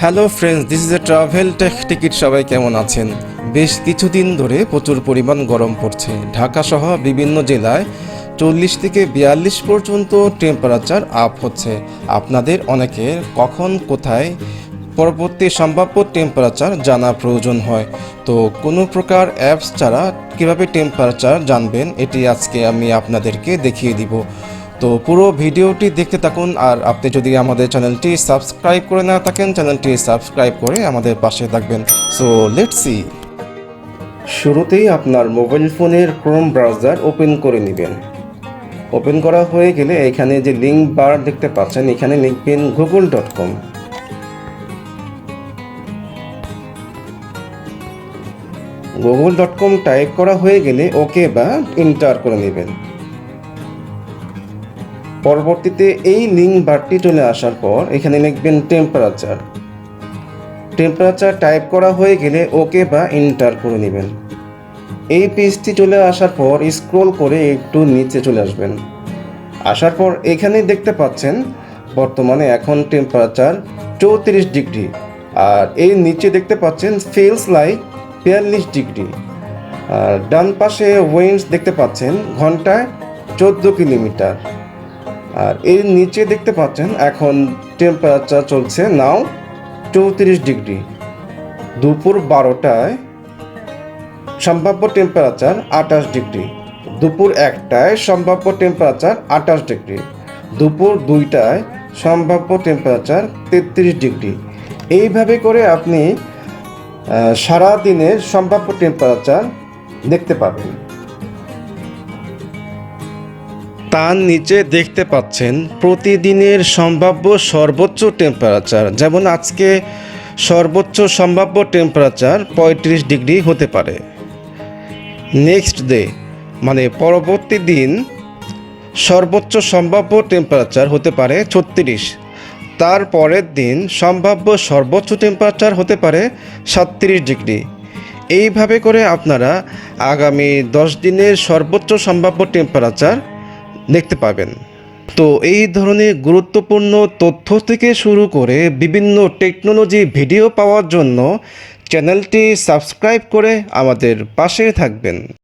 Hello friends this is a travel tech ticket সবাই কেমন আছেন? বেশ কিছুদিন ধরে প্রচুর পরিমাণ গরম পড়ছে। ঢাকা সহ বিভিন্ন জেলায় চল্লিশ থেকে বিয়াল্লিশ পর্যন্ত টেম্পারেচার আপ হচ্ছে। আপনাদের অনেকের কখন, কোথায়, পরবর্তী সম্ভাব্য টেম্পারেচার জানা প্রয়োজন হয়। তো কোনো প্রকার অ্যাপস ছাড়া কীভাবে টেম্পারেচার জানবেন, এটি আজকে আমি আপনাদেরকে দেখিয়ে দিব। তো পুরো ভিডিওটি দেখতে থাকুন, আর আপনি যদি আমাদের চ্যানেলটি সাবস্ক্রাইব করে না থাকেন, চ্যানেলটি সাবস্ক্রাইব করে আমাদের পাশে থাকবেন। সো লেটস সি শুরুতেই আপনার মোবাইল ফোনের ক্রোম ব্রাউজার ওপেন করে নেবেন। ওপেন করা হয়ে গেলে এখানে যে লিঙ্ক বার দেখতে পাচ্ছেন, এখানে লিখবেন Google dot com Google dot com type করা হয়ে গেলে ওকে বা এন্টার করে নেবেন। পরবর্তীতে এই লিঙ্ক বারটি চলে আসার পর এখানে লিখবেন টেম্পারেচার টেম্পারেচার টাইপ করা হয়ে গেলে ওকে বা এন্টার করে নেবেন। এই পেজটি চলে আসার পর স্ক্রল করে একটু নিচে চলে আসবেন। আসার পর এখানে দেখতে পাচ্ছেন, বর্তমানে এখন টেম্পারেচার চৌত্রিশ ডিগ্রি। আর এই নিচে দেখতে পাচ্ছেন ফিলস লাইক বিয়াল্লিশ ডিগ্রি। আর ডান পাশে উইন্ডস দেখতে পাচ্ছেন, ঘন্টায় চোদ্দ কিলোমিটার। আর এর নিচে দেখতে পাচ্ছেন, এখন টেম্পারেচার চলছে নাও চৌত্রিশ ডিগ্রি দুপুর বারোটায় সম্ভাব্য টেম্পারেচার আঠাশ ডিগ্রি দুপুর একটায় সম্ভাব্য টেম্পারেচার আঠাশ ডিগ্রি দুপুর দুইটায় সম্ভাব্য টেম্পারেচার তেত্রিশ ডিগ্রি এইভাবে করে আপনি সারা দিনের সম্ভাব্য টেম্পারেচার দেখতে পাবেন। তার নিচে দেখতে পাচ্ছেন প্রতিদিনের সম্ভাব্য সর্বোচ্চ টেম্পারেচার যেমন আজকে সর্বোচ্চ সম্ভাব্য টেম্পারেচার পঁয়ত্রিশ ডিগ্রি হতে পারে। নেক্সট ডে মানে পরবর্তী দিন সর্বোচ্চ সম্ভাব্য টেম্পারেচার হতে পারে ছত্রিশ। তার পরের দিন সম্ভাব্য সর্বোচ্চ টেম্পারেচার হতে পারে সাতত্রিশ ডিগ্রি। এইভাবে করে আপনারা আগামী দশ দিনের সর্বোচ্চ সম্ভাব্য টেম্পারেচার দেখতে পাবেন। তো এই ধরনের গুরুত্বপূর্ণ তথ্য থেকে শুরু করে বিভিন্ন টেকনোলজি ভিডিও পাওয়ার জন্য চ্যানেলটি সাবস্ক্রাইব করে আমাদের পাশে থাকবেন।